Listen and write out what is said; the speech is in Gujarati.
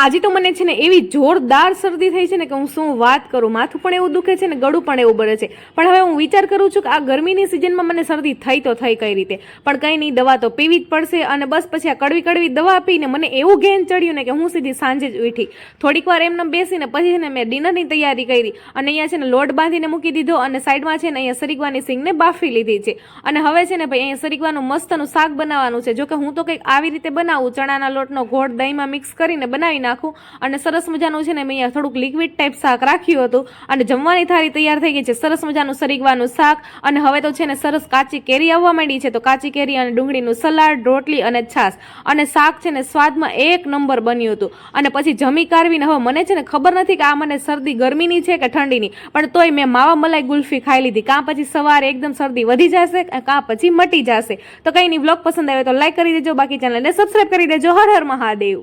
આજે તો મને છે ને એવી જોરદાર શરદી થઈ છે ને કે હું શું વાત કરું? માથું પણ એવું દુખે છે ને ગળું પણ એવું બળે છે. પણ હવે હું વિચાર કરું છું કે આ ગરમીની સિઝનમાં મને શરદી થઈ તો થઈ કઈ રીતે? પણ કંઈ નહીં, દવા તો પીવી જ પડશે અને બસ પછી આ કડવી કડવી દવા પીને મને એવું ઘેન ચડ્યું ને કે હું સીધી સાંજે જ ઉઠી. થોડીક વાર એમને બેસીને પછી છે ને મેં ડિનરની તૈયારી કરી અને અહીંયા છે ને લોટ બાંધીને મૂકી દીધો અને સાઈડમાં છે ને અહીંયા સરીગવાની સિંગને બાફી લીધી છે. અને હવે છે ને ભાઈ અહીંયા સરીગવાનું મસ્તનું શાક બનાવવાનું છે. જોકે હું તો કંઈક આવી રીતે બનાવું, ચણાના લોટનો ગોળ દહીંમાં મિક્સ કરીને બનાવી નાખું અને સરસ મજાનું છે ને મેં અહીંયા થોડુંક લિક્વિડ ટાઈપ શાક રાખ્યું હતું. અને જમવાની થાળી તૈયાર થઈ ગઈ છે. સરસ મજાનું સરીગવાનું શાક. અને હવે તો છે ને સરસ કાચી કેરી આવવા માંડી છે. તો કાચી કેરી અને ડુંગળીનું સલાડ, રોટલી અને છાશ. અને શાક છે ને સ્વાદમાં એક નંબર બન્યું હતું. અને પછી જમી કાઢવીને હવે મને છે ને ખબર નથી કે આ મને શરદી ગરમીની છે કે ઠંડીની. પણ તોય મેં માવા મલાઈ ગુલ્ફી ખાઈ લીધી. કાં પછી સવારે એકદમ શરદી વધી જશે, કાં પછી મટી જશે. તો કંઈ નહીં બ્લોગ પસંદ આવે તો લાઈક કરી દેજો. બાકી ચેનલને સબસ્ક્રાઈબ કરી દેજો. હર હર મહાદેવ.